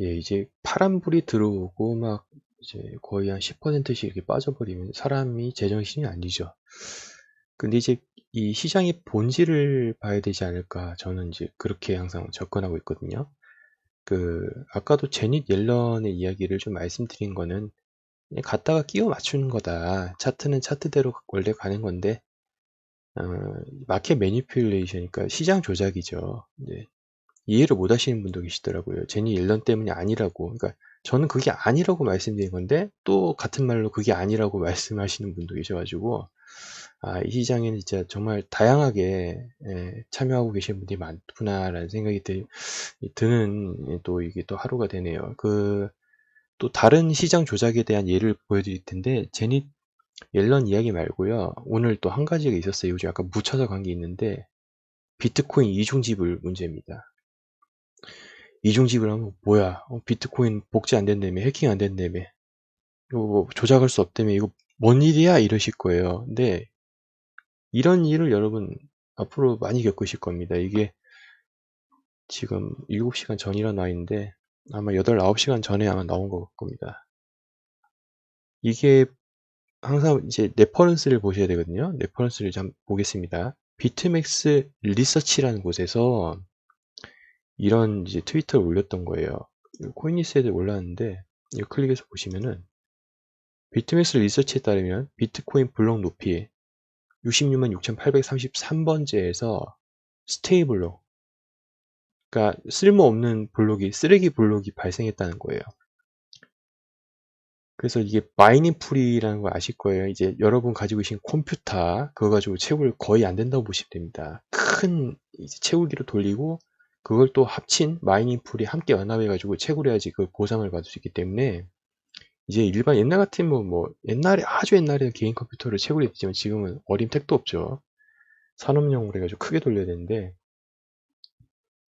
예, 이제 파란불이 들어오고 막 이제 거의 한 10%씩 이렇게 빠져버리면 사람이 제정신이 아니죠. 근데 이제 이 시장의 본질을 봐야 되지 않을까 저는 이제 그렇게 항상 접근하고 있거든요. 그 아까도 제닛 옐런의 이야기를 좀 말씀드린 거는 갖다가 끼워 맞추는 거다. 차트는 차트대로 원래 가는 건데 어, 마켓 매니플레이션이니까 시장 조작이죠. 네. 이해를 못 하시는 분도 계시더라고요. 제니 옐런 때문이 아니라고. 그러니까 저는 그게 아니라고 말씀드린 건데 또 같은 말로 그게 아니라고 말씀하시는 분도 계셔가지고 아, 이 시장에는 진짜 정말 다양하게 예, 참여하고 계신 분들이 많구나라는 생각이 드, 드는 또 이게 또 하루가 되네요. 그 또 다른 시장 조작에 대한 예를 보여드릴 텐데 제니 옐런 이야기 말고요. 오늘 또 한 가지가 있었어요. 요즘 약간 묻혀서 간 게 있는데 비트코인 이중 지불 문제입니다. 이중지불 하면 뭐야? 어, 비트코인 복제 안 된다며, 해킹 안 된다며, 이거 뭐 조작할 수 없다며, 이거 뭔 일이야? 이러실 거예요. 근데 이런 일을 여러분 앞으로 많이 겪으실 겁니다. 이게 지금 7시간 전이라 나와 있는데 아마 8, 9시간 전에 아마 나온 것 겁니다. 이게 항상 이제 레퍼런스를 보셔야 되거든요. 레퍼런스를 좀 보겠습니다. 비트맥스 리서치라는 곳에서 이런 이제 트위터를 올렸던 거예요. 코인리스에 올랐는데 이거 클릭해서 보시면은 비트맥스 리서치에 따르면 비트코인 블록 높이 66만 6833번째에서 스테이 블록 그러니까 쓸모없는 블록이 쓰레기 블록이 발생했다는 거예요. 그래서 이게 마이닝 풀이라는 걸 아실 거예요. 이제 여러분 가지고 계신 컴퓨터 그거 가지고 채굴 거의 안 된다고 보시면 됩니다. 큰 채굴기로 돌리고 그걸 또 합친 마이닝 풀이 함께 연합해 가지고 채굴해 야지 그 보상을 받을 수 있기 때문에 이제 일반 옛날 같으면 뭐 옛날에 아주 옛날에 개인 컴퓨터를 채굴했지만 지금은 어림 택도 없죠. 산업용으로 해가지고 크게 돌려야 되는데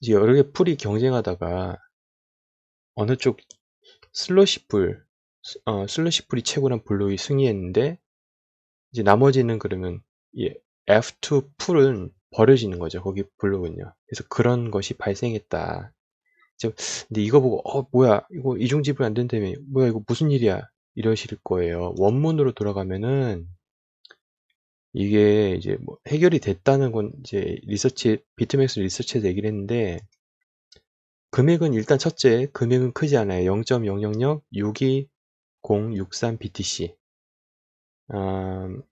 이제 여러 개 풀이 경쟁하다가 어느 쪽 슬러시 풀 어, 슬러시 풀이 채굴한 블록이 승리했는데 이제 나머지는 그러면 이 F2 풀은 버려지는 거죠. 거기 블록은요. 그래서 그런 것이 발생했다. 근데 이거 보고 어 뭐야 이거 이중 지불 안 된다며 뭐야 이거 무슨 일이야 이러실 거예요. 원문으로 돌아가면은 이게 이제 뭐 해결이 됐다는 건 이제 리서치 비트맥스 리서치에서 얘기를 했는데 금액은 일단 첫째 금액은 크지 않아요. 0.0006203 BTC 음,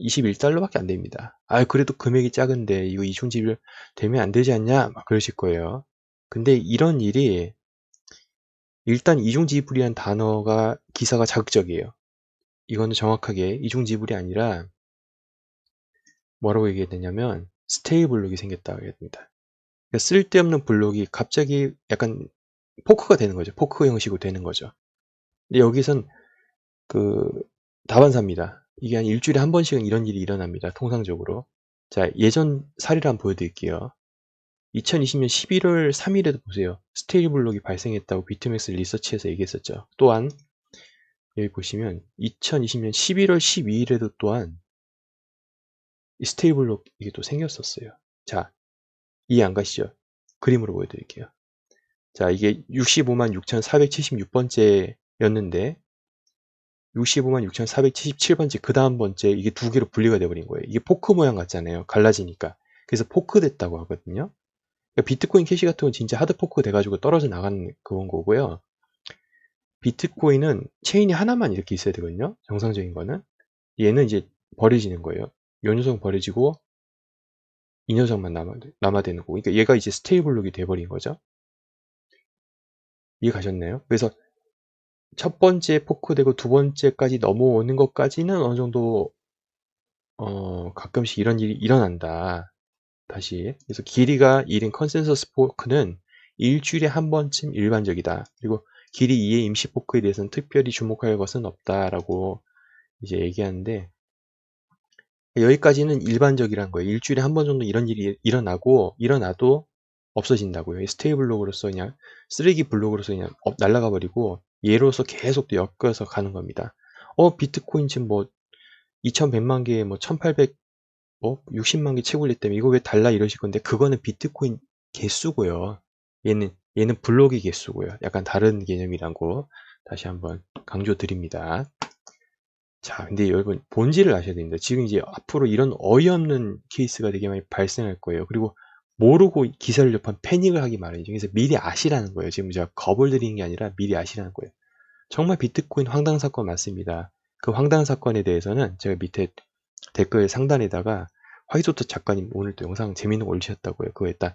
21달러밖에 안 됩니다. 아 그래도 금액이 작은데 이거 이중지불 되면 안 되지 않냐 막 그러실 거예요. 근데 이런 일이 일단 이중지불이란 단어가 기사가 자극적이에요. 이거는 정확하게 이중지불이 아니라 뭐라고 얘기해야 되냐면 스테이 블록이 생겼다고 됩니다. 그러니까 쓸데없는 블록이 갑자기 약간 포크가 되는 거죠. 포크 형식으로 되는 거죠. 근데 여기선 그 다반사입니다. 이게 한 일주일에 한 번씩은 이런 일이 일어납니다. 통상적으로. 자, 예전 사례를 한번 보여드릴게요. 2020년 11월 3일에도 보세요. 스테이 블록이 발생했다고 비트맥스 리서치에서 얘기했었죠. 또한 여기 보시면 2020년 11월 12일에도 또한 이 스테이 블록 이게 또 생겼었어요. 자, 이해 안 가시죠? 그림으로 보여드릴게요. 자, 이게 65만 6,476번째였는데 65만 6,477번째 그 다음 번째 이게 두 개로 분리가 돼버린 거예요. 이게 포크 모양 같잖아요. 갈라지니까. 그래서 포크 됐다고 하거든요. 그러니까 비트코인 캐시 같은 건 진짜 하드포크 돼가지고 떨어져 나가는 그런 거고요. 비트코인은 체인이 하나만 이렇게 있어야 되거든요. 정상적인 거는. 얘는 이제 버려지는 거예요. 요 녀석 버려지고 이 녀석만 남아, 남아되는 거고. 그러니까 얘가 이제 스테이블록이 돼버린 거죠. 이해 가셨나요? 그래서 첫 번째 포크되고 두 번째까지 넘어오는 것까지는 어느 정도 어, 가끔씩 이런 일이 일어난다. 다시 그래서 길이가 1인 컨센서스 포크는 일주일에 한 번쯤 일반적이다. 그리고 길이 2의 임시 포크에 대해서는 특별히 주목할 것은 없다라고 이제 얘기하는데 여기까지는 일반적이란 거예요. 일주일에 한 번 정도 이런 일이 일어나고 일어나도 없어진다고요. 스테이 블록으로서 그냥 쓰레기 블록으로서 그냥 날아가 버리고 얘로서 계속 또 엮여서 가는 겁니다. 어 비트코인 지금 뭐 2100만 개에 뭐 1800 뭐 60만 개 채굴 냈다면 이거 왜 달라 이러실 건데 그거는 비트코인 개수고요. 얘는 얘는 블록이 개수고요. 약간 다른 개념이란 거 다시 한번 강조드립니다. 자, 근데 여러분 본질을 아셔야 됩니다. 지금 이제 앞으로 이런 어이없는 케이스가 되게 많이 발생할 거예요. 그리고 모르고 기사를 접한 패닉을 하기 마련이죠. 그래서 미리 아시라는 거예요. 지금 제가 겁을 드리는 게 아니라 미리 아시라는 거예요. 정말 비트코인 황당 사건 맞습니다. 그 황당 사건에 대해서는 제가 밑에 댓글 상단에다가 화이트토 작가님 오늘 또 영상 재밌는 거 올리셨다고요. 그거 일단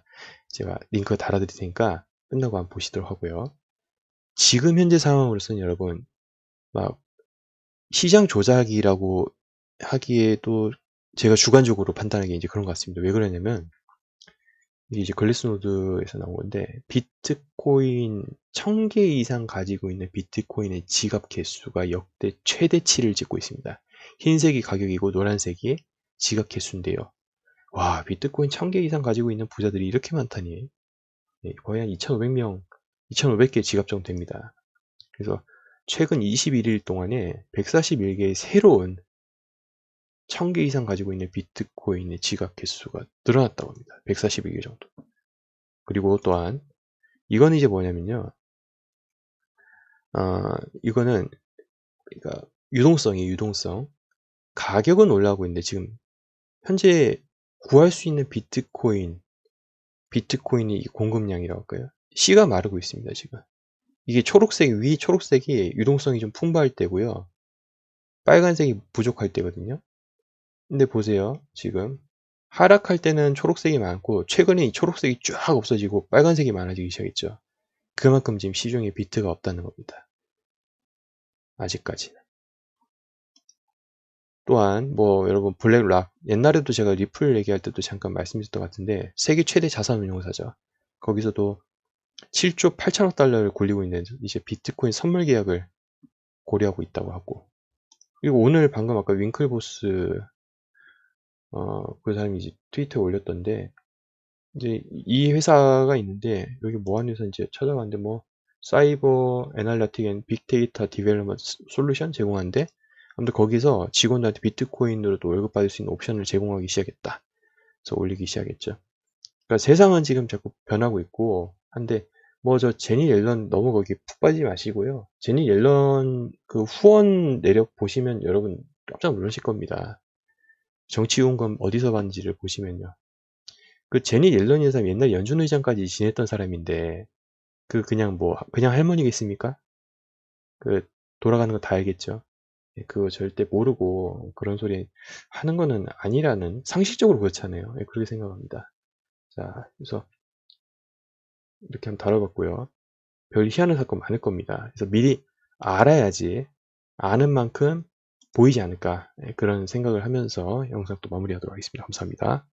제가 링크 달아드릴 테니까 끝나고 한번 보시도록 하고요. 지금 현재 상황으로서는 여러분 막 시장 조작이라고 하기에도 제가 주관적으로 판단하기 이제 그런 것 같습니다. 왜 그러냐면 이게 이제 글래스노드에서 나온 건데 비트코인 1000개 이상 가지고 있는 비트코인의 지갑 개수가 역대 최대치를 찍고 있습니다. 흰색이 가격이고 노란색이 지갑 개수인데요. 와 비트코인 1000개 이상 가지고 있는 부자들이 이렇게 많다니 예, 거의 한 2500명 2500개 지갑 정도 됩니다. 그래서 최근 21일 동안에 141개의 새로운 1000개 이상 가지고 있는 비트코인의 지갑 개수가 늘어났다고 합니다. 141개 정도. 그리고 또한 이거는 이제 뭐냐면요. 어, 이거는 그러니까 유동성이에요. 유동성. 가격은 올라가고 있는데 지금 현재 구할 수 있는 비트코인 비트코인이 공급량이라고 할까요? 씨가 마르고 있습니다. 지금. 이게 초록색 위 초록색이 유동성이 좀 풍부할 때고요. 빨간색이 부족할 때거든요. 근데 보세요. 지금 하락할 때는 초록색이 많고 최근에 이 초록색이 쫙 없어지고 빨간색이 많아지기 시작했죠. 그만큼 지금 시중에 비트가 없다는 겁니다. 아직까지는. 또한 뭐 여러분 블랙락 옛날에도 제가 리플 얘기할 때도 잠깐 말씀드렸던 것 같은데 세계 최대 자산 운용사죠. 거기서도 7조 8천억 달러를 굴리고 있는 이제 비트코인 선물 계약을 고려하고 있다고 하고 그리고 오늘 방금 아까 윙클보스 어, 그 사람이 이제 트위터에 올렸던데 이제 이 회사가 있는데 여기 뭐 하는 회사 이제 찾아봤는데 뭐 사이버 애널리틱 앤 빅데이터 디벨롭먼트 솔루션 제공하는데 아무튼 거기서 직원들한테 비트코인으로도 월급 받을 수 있는 옵션을 제공하기 시작했다. 그래서 올리기 시작했죠. 그러니까 세상은 지금 자꾸 변하고 있고 한데 뭐 저 제니 옐런 너무 거기 푹 빠지지 마시고요. 제니 옐런 그 후원 내력 보시면 여러분 깜짝 놀라실 겁니다. 정치 후원금 어디서 받는지를 보시면요. 그 제니 옐런이라는 사람 옛날 연준 의장까지 지냈던 사람인데 그 그냥 뭐 그냥 할머니겠습니까? 그 돌아가는 거 다 알겠죠. 예, 그거 절대 모르고 그런 소리 하는 거는 아니라는 상식적으로 그렇잖아요. 예, 그렇게 생각합니다. 자, 그래서 이렇게 한번 다뤄봤고요. 별 희한한 사건 많을 겁니다. 그래서 미리 알아야지 아는 만큼 보이지 않을까 예, 그런 생각을 하면서 영상 또 마무리하도록 하겠습니다. 감사합니다.